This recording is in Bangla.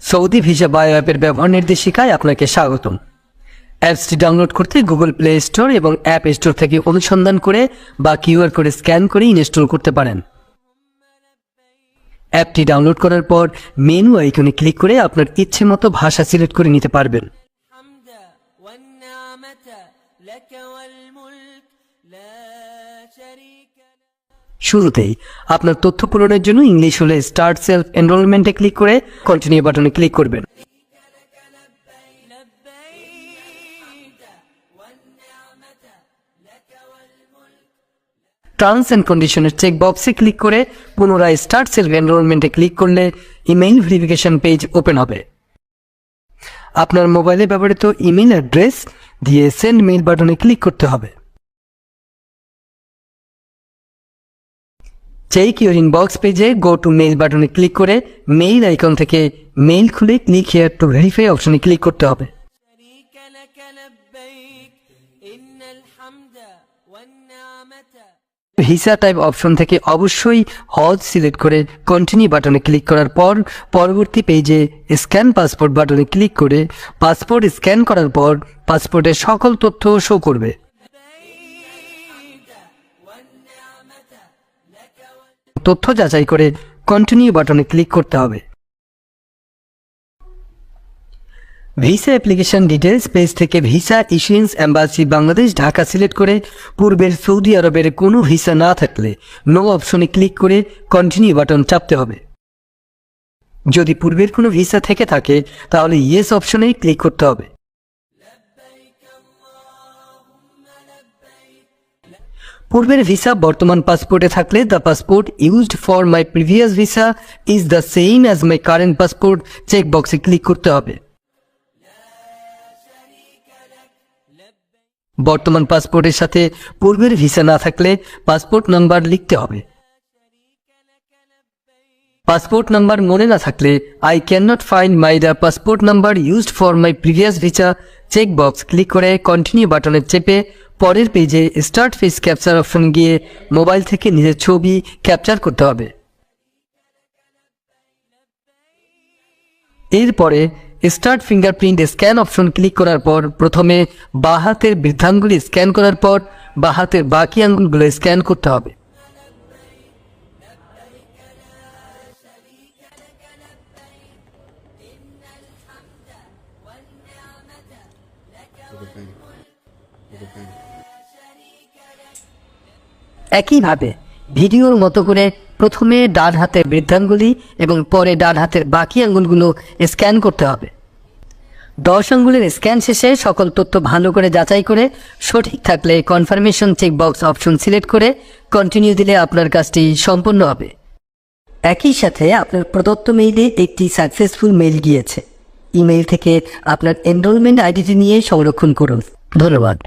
সৌদি ভিসা বায়ো অ্যাপের ব্যবহার নির্দেশিকায় আপনাকে স্বাগতম অ্যাপসটি ডাউনলোড করতে গুগল প্লে স্টোর এবং অ্যাপ স্টোর থেকে অনুসন্ধান করে বা কিউআর কোডে স্ক্যান করে ইনস্টল করতে পারেন অ্যাপটি ডাউনলোড করার পর মেনু আইকনে ক্লিক করে আপনার ইচ্ছে মতো ভাষা সিলেক্ট করে নিতে পারবেন الحمد والنعمة لك والملك لا شريك لك শুরুতেই আপনার তথ্য পূরণের জন্য ইংলিশ হলে স্টার্ট সেলফ এনরোলমেন্টে ক্লিক করে কন্টিনিউ বাটনে ক্লিক করবেন। টার্মস অ্যান্ড কন্ডিশনের চেক বক্সে ক্লিক করে পুনরায় স্টার্ট সেলফ এনরোলমেন্টে ক্লিক করলে ইমেইল ভেরিফিকেশন পেজ ওপেন হবে। আপনার মোবাইলে ব্যবহৃত ইমেল অ্যাড্রেস দিয়ে সেন্ড মেইল বাটনে ক্লিক করতে হবে। চেক ইউর ইনবক্স পেজে গো টু মেইল বাটনে ক্লিক করে মেইল আইকন থেকে মেইল খুলে ক্লিক হেয়ার টু ভেরিফাই অপশনে ক্লিক করতে হবে। ভিসা টাইপ অপশন থেকে অবশ্যই হজ সিলেক্ট করে কন্টিনিউ বাটনে ক্লিক করার পর পরবর্তী পেজে স্ক্যান পাসপোর্ট বাটনে ক্লিক করে পাসপোর্ট স্ক্যান করার পর পাসপোর্টের সকল তথ্য শো করবে। তথ্য যাচাই করে কন্টিনিউ বাটনে ক্লিক করতে হবে। ভিসা অ্যাপ্লিকেশন ডিটেলস পেজ থেকে visa issuance embassy Bangladesh Dhaka select করে পূর্বের সৌদি আরবের কোনো ভিসা না থাকলে নো অপশনে ক্লিক করে কন্টিনিউ বাটন চাপতে হবে। যদি পূর্বের কোনো ভিসা থেকে থাকে, তাহলে ইয়েস অপশনে ক্লিক করতে হবে। পূর্বের ভিসা বর্তমান পাসপোর্টে থাকলে the passport used for my previous visa is the same as my current passport check বক্সে ক্লিক করতে হবে। বর্তমান পাসপোর্টের সাথে পূর্বের ভিসা না থাকলে পাসপোর্ট নাম্বার লিখতে হবে। পাসপোর্ট নাম্বার মনে না থাকলে I can not find my the passport number used for my previous visa check box click করে কন্টিনিউ বাটনে চেপে পরের পেজে স্টার্ট ফেস ক্যাপচার অপশন গিয়ে মোবাইল থেকে নিজের ছবি ক্যাপচার করতে হবে। এরপরে start fingerprint scan option click করার পর প্রথমে বাঁ হাতের বৃদ্ধাঙ্গুলি স্ক্যান করার পর বাঁ হাতের বাকি আঙ্গুলগুলো স্ক্যান করতে হবে। একইভাবে ভিডিওর মতো করে প্রথমে ডান হাতের বৃদ্ধাঙ্গুলি এবং পরে ডান হাতের বাকি আঙ্গুলগুলো স্ক্যান করতে হবে। দশ আঙ্গুলের স্ক্যান শেষে সকল তথ্য ভালো করে যাচাই করে, সঠিক থাকলে confirmation check box option select করে কন্টিনিউ দিলে আপনার কাজটি সম্পূর্ণ হবে। একই সাথে আপনার প্রদত্ত মেইলে একটি সাকসেসফুল মেইল গিয়েছে। ইমেইল থেকে আপনার এনরোলমেন্ট আইডিটি নিয়ে সংরক্ষণ করুন। ধন্যবাদ।